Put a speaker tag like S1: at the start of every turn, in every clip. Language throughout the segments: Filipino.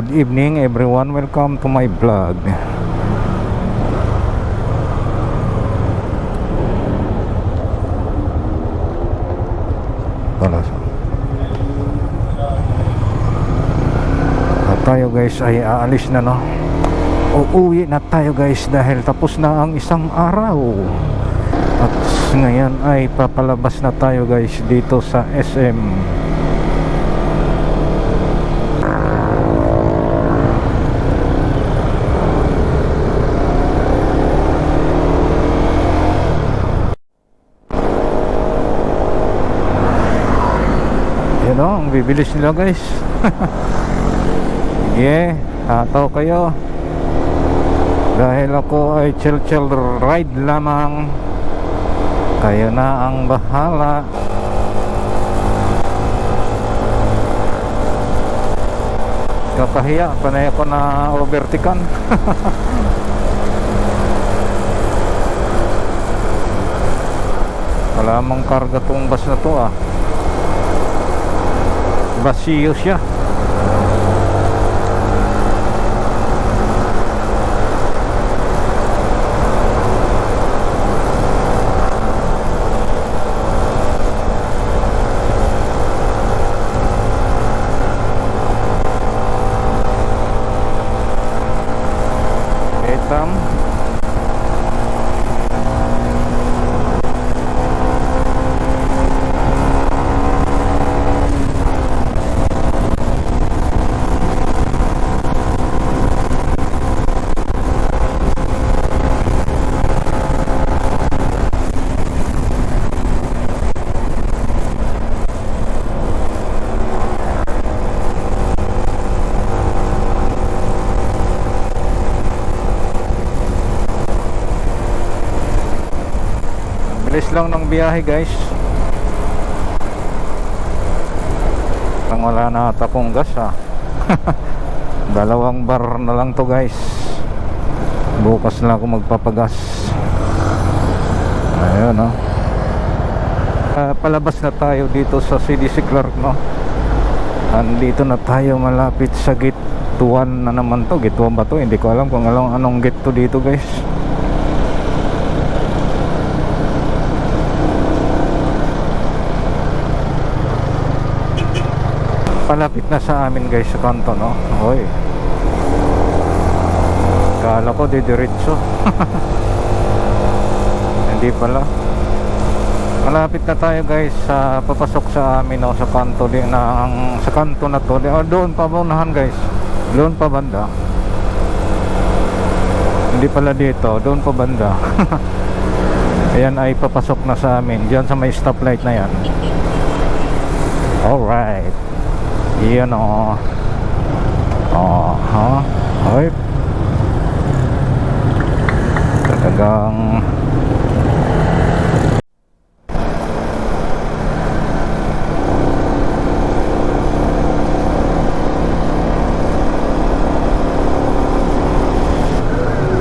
S1: good evening everyone. Welcome to my vlog. Wala. At tayo guys ay aalis na no. Uuwi na tayo guys dahil tapos na ang isang araw. At ngayon ay papalabas na tayo guys dito sa SM. Yan o, ang bibilis nila guys. Sige, hataw kayo. Dahil ako ay chill chill ride lamang. Kayo na ang bahala. Kakahiya, panay ako na overtikan. Wala mang karga tong bus na to ah. vacil się. Bilis lang ng biyahe guys. Parang wala na ata gas ha. Dalawang bar na lang to guys. Bukas na ako magpapagas. Ayun no. Ah, palabas na tayo dito sa CDC Clark no. Andito na tayo malapit sa gate 1 na naman to. Gate 1 ba to? Hindi ko alam kung alam anong gate to dito guys. Palapit na sa amin guys sa kanto no? Oy kala ko didiretso hindi pala. Malapit na tayo guys sa papasok sa amin no, sa kanto din na ang sa kanto na to. Oh, doon pa unahan guys. Doon pa banda. Hindi pala dito. Doon pa banda. Ayan ay papasok na sa amin. Diyan sa may stoplight na yan. Alright Iyan o. Oh, ha? Ay. Talagang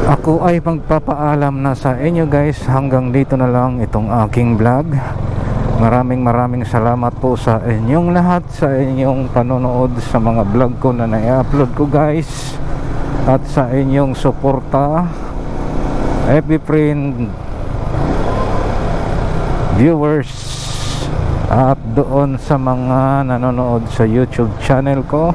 S1: Ako ay magpapaalam na sa inyo guys hanggang dito na lang itong aking vlog. Maraming maraming salamat po sa inyong lahat sa inyong panonood sa mga vlog ko na na-upload ko guys at sa inyong suporta. Friend viewers at doon sa mga nanonood sa YouTube channel ko.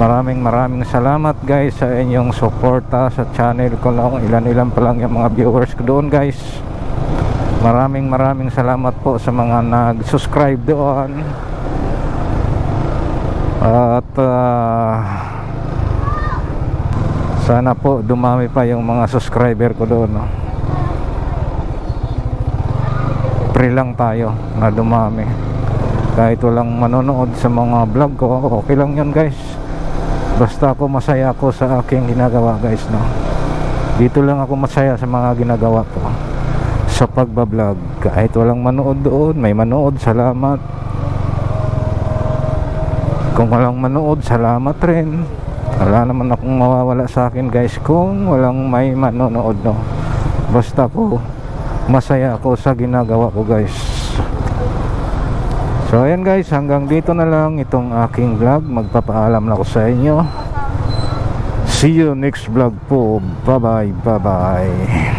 S1: Maraming maraming salamat guys sa inyong suporta sa channel ko. Lang ilan ilan pa lang yung mga viewers ko doon guys Maraming maraming salamat po sa mga nag-subscribe doon. At ah, sana po dumami pa yung mga subscriber ko doon. No? Pre lang tayo na dumami. Kahit walang manonood sa mga vlog ko, okay lang yun guys. Basta ako masaya ako sa aking ginagawa guys. No? Dito lang ako masaya sa mga ginagawa ko sa pagbablog kahit walang manood doon may manood salamat kung walang manood salamat rin wala naman akong mawawala sa akin guys kung walang may manonood no basta ko masaya ako sa ginagawa ko guys So ayan guys, hanggang dito na lang itong aking vlog. Magpapaalam na ako sa inyo. See you next vlog po. Bye bye, bye bye.